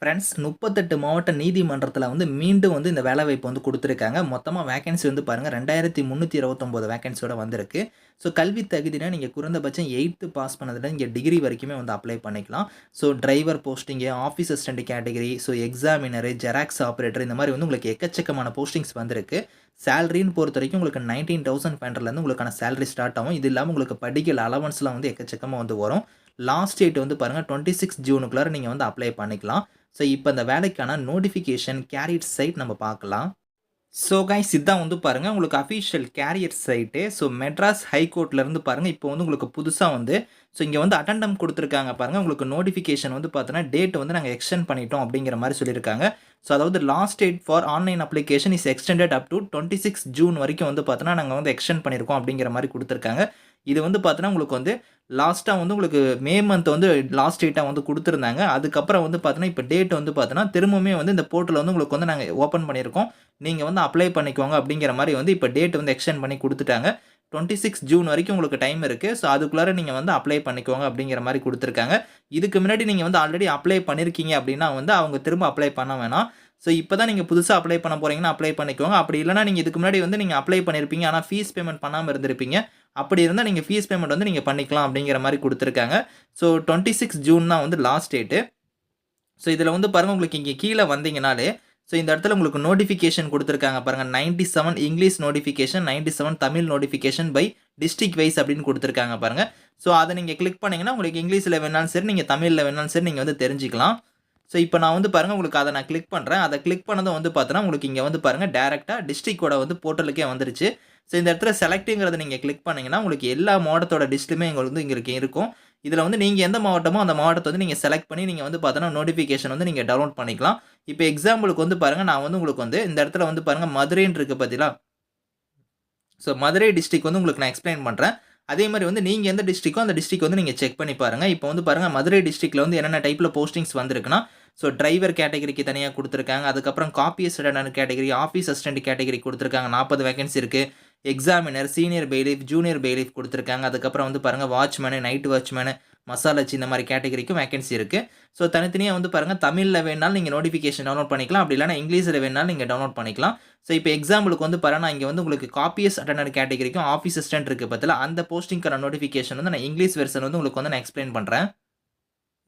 Friends முப்பத்தெட்டு மாவட்ட நீதிமன்றத்தில் வந்து மீண்டும் வந்து இந்த வேலைவாய்ப்பு வந்து கொடுத்துருக்காங்க. மொத்தமாக வேகன்சி வந்து பாருங்கள் ரெண்டாயிரத்தி முந்நூற்றி இருபத்தொம்போது வேகன்சியோட வந்திருக்கு. ஸோ கல்வி தகுதினா நீங்கள் குறைந்தபட்சம் எயித்து பாஸ் பண்ணதில் இங்கே டிகிரி வரைக்குமே வந்து அப்ளை பண்ணிக்கலாம். So driver posting office assistant category so examiner xerox operator இந்த மாதிரி வந்து உங்களுக்கு எக்கச்சக்கமான போஸ்டிங்ஸ் வந்திருக்கு. சேலரின்னு பொறுத்த வரைக்கும் உங்களுக்கு நைன்டீன் தௌசண்ட் ஃபைவ்லேருந்து உங்களுக்கான சேலரி ஸ்டார்ட் ஆகும். இது இல்லாமல் உங்களுக்கு படிக்கல் அலவன்ஸ்லாம் வந்து எக்கச்சக்கமாக வந்து வரும். லாஸ்ட் டேட் வந்து பாருங்கள் டுவெண்ட்டி சிக்ஸ் ஜூனுக்குள்ளார நீங்கள் வந்து அப்ளை பண்ணிக்கலாம். ஸோ இப்போ இந்த வேலைக்கான நோட்டிஃபிகேஷன் கேரியர் சைட் நம்ம பார்க்கலாம். ஸோ கைஸ் இதான் வந்து பாருங்கள் உங்களுக்கு official career site so Madras ஹைகோர்ட்லேருந்து பாருங்கள் இப்போ வந்து உங்களுக்கு புதுசாக வந்து ஸோ இங்கே வந்து அட்டண்டம் கொடுத்துருக்காங்க பாருங்கள் உங்களுக்கு நோட்டிஃபிகேஷன் வந்து பார்த்தோன்னா டேட் வந்து நாங்கள் எக்ஸ்டெண்ட் பண்ணிட்டோம் அப்படிங்கிற மாதிரி சொல்லியிருக்காங்க. ஸோ அதாவது last date for online application is extended up to twenty six June வரைக்கும் வந்து பார்த்தோன்னா நாங்கள் வந்து எக்ஸ்டெண்ட் பண்ணியிருக்கோம் அப்படிங்கிற மாதிரி கொடுத்துருக்காங்க. இது வந்து பார்த்தோன்னா உங்களுக்கு வந்து லாஸ்ட்டாக வந்து உங்களுக்கு மே மந்த் வந்து லாஸ்ட் டேட்டாக வந்து கொடுத்துருந்தாங்க. அதுக்கப்புறம் வந்து பார்த்தீங்கன்னா இப்போ டேட் வந்து பார்த்தோன்னா திரும்பவுமே வந்து இந்த போர்ட்டலில் வந்து உங்களுக்கு வந்து நாங்கள் ஓப்பன் பண்ணியிருக்கோம். நீங்கள் வந்து அப்ளை பண்ணிக்கோங்க அப்படிங்கிற மாதிரி வந்து இப்போ டேட் வந்து எக்ஸ்டெண்ட் பண்ணி கொடுத்துட்டாங்க. டுவெண்ட்டி சிக்ஸ் ஜூன் வரைக்கும் உங்களுக்கு டைம் இருக்குது ஸோ அதுக்குள்ளார நீங்கள் வந்து அப்ளை பண்ணிக்கோங்க அப்படிங்கிற மாதிரி கொடுத்துருக்காங்க. இதுக்கு முன்னாடி நீங்கள் வந்து ஆல்ரெடி அப்ளை பண்ணியிருக்கீங்க அப்படின்னா வந்து அவங்க திரும்ப அப்ளை பண்ண வேணாம். ஸோ இப்போ தான் நீங்கள் புதுசாக அப்ளை பண்ண போகிறீங்கன்னா அப்ளை பண்ணிக்கோங்க. அப்படி இல்லைனா நீங்கள் இதுக்கு முன்னாடி வந்து நீங்கள் அப்ளை பண்ணியிருப்பீங்க ஆனால் ஃபீஸ் பேமெண்ட் பண்ணாமல் இருந்திருப்பீங்க. அப்படி இருந்தால் நீங்கள் ஃபீஸ் பேமெண்ட் வந்து நீங்கள் பண்ணிக்கலாம் அப்படிங்கிற மாதிரி கொடுத்துருக்காங்க. ஸோ டுவெண்ட்டி சிக்ஸ் ஜூன் தான் வந்து லாஸ்ட் டேட்டு ஸோ இதில் வந்து பாருங்கள் உங்களுக்கு இங்கே கீழே வந்தீங்கனாலே ஸோ இந்த இடத்துல உங்களுக்கு நோட்டிஃபிகேஷன் கொடுத்துருக்காங்க பாருங்கள் ninety seven English notification ninety seven Tamil notification by district wise அப்படின்னு கொடுத்துருக்காங்க பாருங்கள் ஸோ அதை நீங்கள் கிளிக் பண்ணிங்கன்னா உங்களுக்கு இங்கிலீஷில் வேணாலும் சரி நீங்கள் தமிழில் வேணாலும் சரி நீங்கள் வந்து தெரிஞ்சிக்கலாம். ஸோ இப்போ நான் வந்து பாருங்கள் உங்களுக்கு அதை நான் கிளிக் பண்ணுறேன் அதை கிளிக் பண்ணதும் வந்து பார்த்தோன்னா உங்களுக்கு இங்கே வந்து பாருங்கள் டேரெக்டாக டிஸ்ட்ரிக்டோட வந்து போர்ட்டலுக்கே வந்துருச்சு. ஸோ இந்த இடத்துல செலக்ட்டுங்கிறத நீங்கள் கிளிக் பண்ணிங்கன்னா உங்களுக்கு எல்லா மாவட்டத்தோட டிஸ்ட்லுமே இங்கே வந்து இங்கே இருக்கும். இதில் வந்து நீங்கள் எந்த மாவட்டமோ அந்த மாவட்டத்தை வந்து நீங்கள் செலக்ட் பண்ணி நீங்கள் வந்து பார்த்தோன்னா நோட்டிஃபிகேஷன் வந்து நீங்கள் டவுன்லோட் பண்ணிக்கலாம். இப்போ எக்ஸாம்பிளுக்கு வந்து பாருங்கள் நான் வந்து உங்களுக்கு வந்து இந்த இடத்துல வந்து பாருங்கள் மதுரைன்னு இருக்குது பார்த்தீங்களா ஸோ மதுரை டிஸ்ட்ரிக் வந்து உங்களுக்கு நான் எக்ஸ்பிளைன் பண்ணுறேன் அதே மாதிரி வந்து நீங்கள் எந்த டிஸ்ட்ரிக்கோ அந்த டிஸ்ட்ரிக் வந்து நீங்கள் செக் பண்ணி பாருங்கள் இப்போ வந்து பாருங்கள் மதுரை டிஸ்ட்ரிக்ட்டில் வந்து என்னென்ன டைப்பில் போஸ்டிங்ஸ் வந்திருக்குன்னா ஸோ டிரைவர் கேட்டகரிக்கு தனியாக கொடுத்துருக்காங்க. அதுக்கப்புறம் copy assistant category office assistant category கொடுத்துருக்காங்க. நாற்பது வேகன்சி இருக்குது examiner senior bailiff junior bailiff கொடுத்துருக்காங்க. அதுக்கப்புறம் வந்து பாருங்கள் வாட்ச்மேனு நைட் வாட்ச்மேனு மசாலாச்சி இந்த மாதிரி கேட்டகரிக்கும் வேகன்சி இருக்குது ஸோ தனித்தனியாக வந்து பாருங்கள் தமிழில் வேணாலும் நீங்கள் நோட்டிஃபிகேஷன் டவுன்லோட் பண்ணிக்கலாம். அப்படி இல்லைனா இங்கிலீஷில் வேணாலும் நீங்கள் டவுன்லோட் பண்ணிக்கலாம். ஸோ இப்போ எக்ஸாம்பிளுக்கு வந்து பாருங்கள் இங்கே வந்து உங்களுக்கு காப்பியஸ் அட்டனர் கேட்டகரிக்கும் ஆஃபீஸ் அசிஸ்டன்ட் இருக்குது பற்றில அந்த போஸ்டிங்கான நோட்டிஃபிகேஷன் வந்து நான் இங்கிலீஷ் வெர்ஷன் வந்து உங்களுக்கு வந்து நான் எக்ஸ்பிளைன் பண்ணுறேன்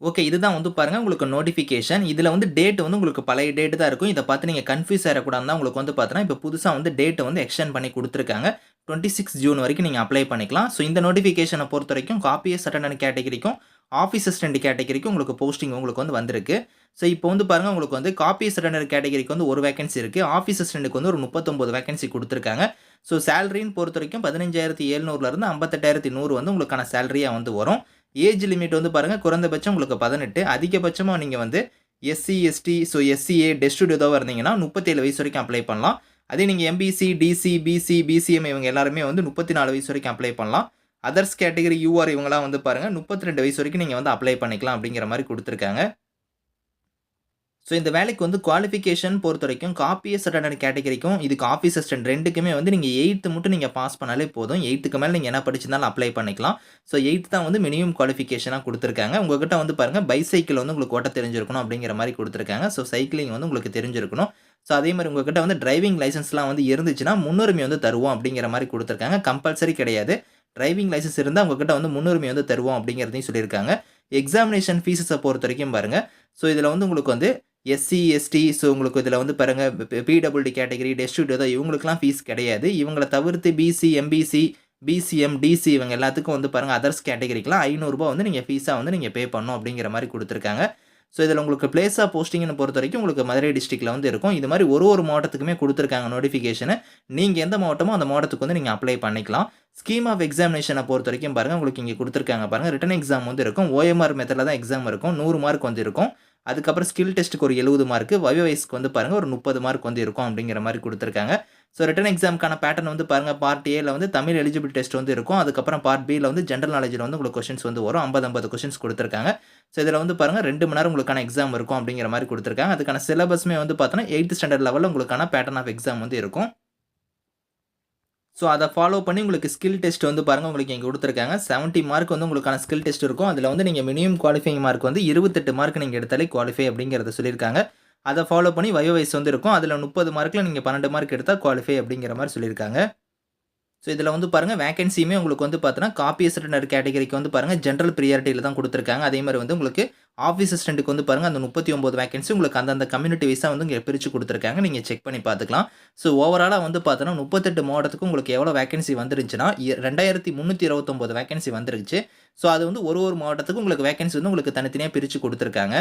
ஓகே இதுதான் வந்து பாருங்கள் உங்களுக்கு நோட்டிஃபிகேஷன் இதில் வந்து டேட் வந்து உங்களுக்கு பழைய டேட் தான் இருக்கும். இதை பார்த்து நீங்கள் கன்ஃபியூஸ் ஆகிடக்கூடாது தான் உங்களுக்கு வந்து பார்த்தோன்னா இப்போ புதுசாக வந்து டேட்டை வந்து எக்ஸ்டெண்ட் பண்ணி கொடுத்துருக்காங்க. டுவெண்ட்டி சிக்ஸ் ஜூன் வரைக்கும் நீங்கள் அப்ளை பண்ணிக்கலாம். ஸோ இந்த நோட்டிஃபிகேஷனை பொறுத்த வரைக்கும் காப்பியஸ் அட்டன்ட் கேட்டகரிக்கும் ஆஃபீஸ் அசிஸ்டன்ட் கேட்டகரிக்கும் உங்களுக்கு போஸ்டிங் உங்களுக்கு வந்து வந்திருக்கு. ஸோ இப்போ வந்து பாருங்கள் உங்களுக்கு வந்து காப்பியஸ் அசிஸ்டன்ட் கேட்டகரிக்கு வந்து ஒரு வேகன்சி இருக்குது ஆஃபீஸ் அசிஸ்டன்ட்டுக்கு வந்து ஒரு முப்பத்தொம்பது வேகன்சி கொடுத்துருக்காங்க. ஸோ சேலரின்னு பொறுத்த வரைக்கும் பதினஞ்சாயிரத்தி எழுநூறுலேருந்து ஐம்பத்தெட்டாயிரத்தி நூறு வந்து உங்களுக்கான சேலரியாக வந்து வரும். ஏஜ் லிமிட் வந்து பாருங்கள் குறைந்தபட்சம் உங்களுக்கு பதினெட்டு அதிகபட்சமாக நீங்கள் வந்து SC ST so SCA test ஏதோ இருந்தீங்கன்னா முப்பத்தேழு வயசு வரைக்கும் அப்ளை பண்ணலாம். அதே நீங்கள் எம்பிசி டிசி பிசி பிசிஎம் இவங்க எல்லாருமே வந்து முப்பத்தி நாலு வயசு வரைக்கும் அப்ளை பண்ணலாம். அதர்ஸ் கேட்டகரி யூஆர் இவங்களாம் வந்து பாருங்கள் முப்பத்தி ரெண்டு வயசு வரைக்கும் நீங்கள் வந்து அப்ளை பண்ணிக்கலாம் அப்படிங்கிற மாதிரி கொடுத்துருக்காங்க. ஸோ இந்த வேலைக்கு வந்து குவாலிஃபிகேஷன் பொறுத்த வரைக்கும் காப்பி அசிஸ்டன்ட் கேட்டகரிக்கும் இதுக்கு ஆஃபீஸ் அசிஸ்டன்ட் ரெண்டுக்குமே வந்து நீங்கள் எயித்து மட்டும் நீங்கள் பாஸ் பண்ணாலே போதும். எயித்துக்கு மேலே நீங்கள் என்ன படிச்சிருந்தாலும் அப்ளை பண்ணிக்கலாம். ஸோ எயித்து தான் வந்து மினிமம் குவாலிஃபிகேஷனாக கொடுத்துருக்காங்க. உங்கள்கிட்ட வந்து பாருங்கள் பைசைக்கிள் வந்து உங்களுக்கு ஓட்ட தெரிஞ்சிருக்கணும் அப்படிங்கிற மாதிரி கொடுத்துருக்காங்க. ஸோ சைக்கிளிங் வந்து உங்களுக்கு தெரிஞ்சிருக்கணும். ஸோ அதே மாதிரி உங்ககிட்ட வந்து டிரைவிங் லைசன்ஸ்லாம் வந்து இருந்துச்சுன்னா முன்னுரிமை வந்து தருவோம் அப்படிங்கிற மாதிரி கொடுத்துருக்காங்க. கம்பல்சரி கிடையாது. டிரைவிங் லைசன்ஸ் இருந்தால் உங்ககிட்ட வந்து முன்னுரிமை வந்து தருவோம் அப்படிங்கிறதையும் சொல்லியிருக்காங்க. எக்ஸாமினேஷன் ஃபீஸஸை பொறுத்த வரைக்கும் பாருங்கள் ஸோ இதில் வந்து உங்களுக்கு வந்து எஸ்சி எஸ்டி ஸோ உங்களுக்கு இதில் வந்து பாருங்கள் பிடபிள்டி கேட்டகரி டெஸ்டியூட் ஏதோ இவங்களுக்குலாம் ஃபீஸ் கிடையாது. இவங்களை தவிர்த்து பிசி எம்பிசி பிசிஎம் டிசி இவங்க எல்லாத்துக்கும் வந்து பாருங்கள் அதர்ஸ் கேட்டகரிக்கெலாம் ஐநூறுரூபா வந்து நீங்கள் ஃபீஸாக வந்து நீங்கள் பே பண்ணணும் அப்படிங்கிற மாதிரி கொடுத்துருக்காங்க. ஸோ இதில் உங்களுக்கு பிளேஸ் ஆஃப் போஸ்டிங்னு பொறுத்த வரைக்கும் உங்களுக்கு மதுரை டிஸ்ட்ரிக்டில் வந்து இருக்கும். இது மாதிரி ஒரு ஒரு மாவட்டத்துக்குமே கொடுத்துருக்காங்க நோட்டிஃபிகேஷனை நீங்கள் எந்த மாவட்டமோ அந்த மாவட்டத்துக்கு வந்து நீங்கள் அப்ளை பண்ணிக்கலாம். ஸ்கீம் ஆஃப் எக்ஸாமினேஷனை பொறுத்த வரைக்கும் பாருங்கள் உங்களுக்கு இங்கே கொடுத்துருக்காங்க பாருங்கள் ரிட்டன் எக்ஸாம் வந்து இருக்கும். ஓஎம்ஆர் மெத்தடில் தான் எக்ஸாம் இருக்கும். நூறு மார்க் வந்து இருக்கும். அதுக்கப்புறம் ஸ்கில் டெஸ்ட்டுக்கு ஒரு எழுபது மார்க்கு வயோ வயசுக்கு வந்து பாருங்கள் ஒரு முப்பது மார்க் வந்து இருக்கும் அப்படிங்கிற மாதிரி கொடுத்துருக்காங்க. ஸோ ரிட்டன் எக்ஸாமுக்கான பேட்டர்ன் வந்து பாருங்கள் பார்ட் ஏல வந்து தமிழ் எலிஜிபிள் டெஸ்ட் வந்து இருக்கும். அதுக்கப்புறம் பார்ட் பியில் வந்து ஜென்ரல் நாலேஜில் வந்து உங்களுக்கு கொஷின்ஸ் வந்து வரும். ஐம்பது ஐம்பது கொஷின்ஸ் கொடுத்துருக்காங்க. ஸோ இதில் வந்து பாருங்கள் ரெண்டு மணி நேரம் உங்களுக்கான எக்ஸாம் இருக்கும் அப்படிங்கிற மாதிரி கொடுத்துருக்காங்க. அதுக்கான சிலபஸ்மே வந்து பார்த்தோன்னா எயித் ஸ்டாண்டர்ட் லெவலில் உங்களுக்கான பேட்டர்ன் ஆஃப் எக்ஸாம் வந்து இருக்கும். ஸோ அதை ஃபாலோ பண்ணி உங்களுக்கு ஸ்கில் டெஸ்ட் வந்து பாருங்கள் உங்களுக்கு இங்கே கொடுத்துருக்காங்க. 70 மார்க் வந்து உங்களுக்கான ஸ்கில் டெஸ்ட் இருக்கும். அதில் வந்து நீங்கள் மினிமம் குவாலிஃபைங் மார்க் வந்து இருபத்தெட்டு மார்க் நீங்கள் எடுத்தாலே குவாலிஃபை அப்படிங்கிறத சொல்லியிருக்காங்க. அதை ஃபாலோ பண்ணி வயோ வயசு வந்து இருக்கும். அதில் முப்பது மார்க்கில் நீங்கள் பன்னெண்டு மார்க் எடுத்தால் குவாலிஃபை அப்படிங்கிற மாதிரி சொல்லியிருக்காங்க. ஸோ இதில் வந்து பாருங்கள் வேகன்சியுமே உங்களுக்கு வந்து பார்த்தீங்கன்னா காப்பி அசிஸ்டன்ட் கேட்டகரிக்கு வந்து பாருங்கள் ஜென்ரல் ப்ரியாரிட்டியில் தான் கொடுத்துருக்காங்க. அதே மாதிரி வந்து உங்களுக்கு ஆஃபீஸ் அசிஸ்டண்ட்டுக்கு வந்து பாருங்கள் அந்த முப்பத்தி ஒம்பது வேகன்சி உங்களுக்கு அந்தந்த கம்யூனிட்டி வைஸாக வந்து இங்கே பிரித்து கொடுத்துருக்காங்க. நீங்கள் செக் பண்ணி பார்த்துக்கலாம் ஸோ ஓவராலாக வந்து பார்த்தோன்னா முப்பத்தெட்டு மாவட்டத்துக்கு உங்களுக்கு எவ்வளோ வேகன்சி வந்துருந்துச்சுன்னா இ- ரெண்டாயிரத்தி முந்நூற்றி இருபத்தொம்போது வேகன்சி வந்துருச்சு ஸோ அது வந்து ஒரு ஒரு மாவட்டத்துக்கும் உங்களுக்கு வேகன்சி வந்து உங்களுக்கு தனித்தனியாக பிரித்து கொடுத்துருக்காங்க.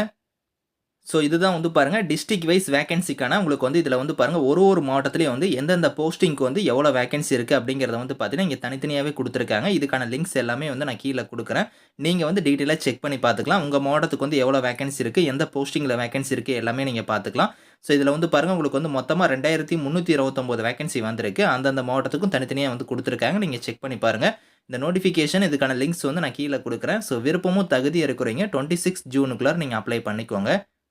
ஸோ இதுதான் வந்து பாருங்கள் டிஸ்ட்ரிக் வைஸ் வேகன்சிக்கான உங்களுக்கு வந்து இதில் வந்து பாருங்கள் ஒரு ஒரு மாவட்டத்துலேயும் வந்து எந்தெந்த போஸ்டிங்க்கு வந்து எவ்வளோ வேகன்சி இருக்குது அப்படிங்கிறத வந்து பார்த்தீங்கன்னா இங்கே தனித்தனியாகவே கொடுத்துருக்காங்க. இதுக்கான லிங்க்ஸ் எல்லாமே வந்து நான் கீழே கொடுக்குறேன். நீங்கள் வந்து டீட்டெயிலாக செக் பண்ணி பார்த்துக்கலாம் உங்கள் மாவட்டத்துக்கு வந்து எவ்வளோ வேகன்சி இருக்குது எந்த போஸ்டிங்கில் வேகன்சி இருக்குது எல்லாமே நீங்கள் பார்த்துக்கலாம் ஸோ இதில் வந்து பாருங்கள் உங்களுக்கு வந்து மொத்தமாக ரெண்டாயிரத்தி முந்நூற்றி இருபத்தொம்போது வேகன்சி வந்திருக்கு. அந்தந்த மாவட்டத்துக்கும் தனித்தனியாக வந்து கொடுத்துருக்காங்க. நீங்கள் செக் பண்ணி பாருங்கள் இந்த நோட்டிஃபிகேஷன் இதுக்கான லிங்க்ஸ் வந்து நான் கீழே கொடுக்குறேன். ஸோ விருப்பமும் தகுதி இருக்கிறீங்க டுவெண்ட்டி சிக்ஸ் ஜூனுக்குள்ளார் நீங்கள் அப்ளை பண்ணிக்கோங்க.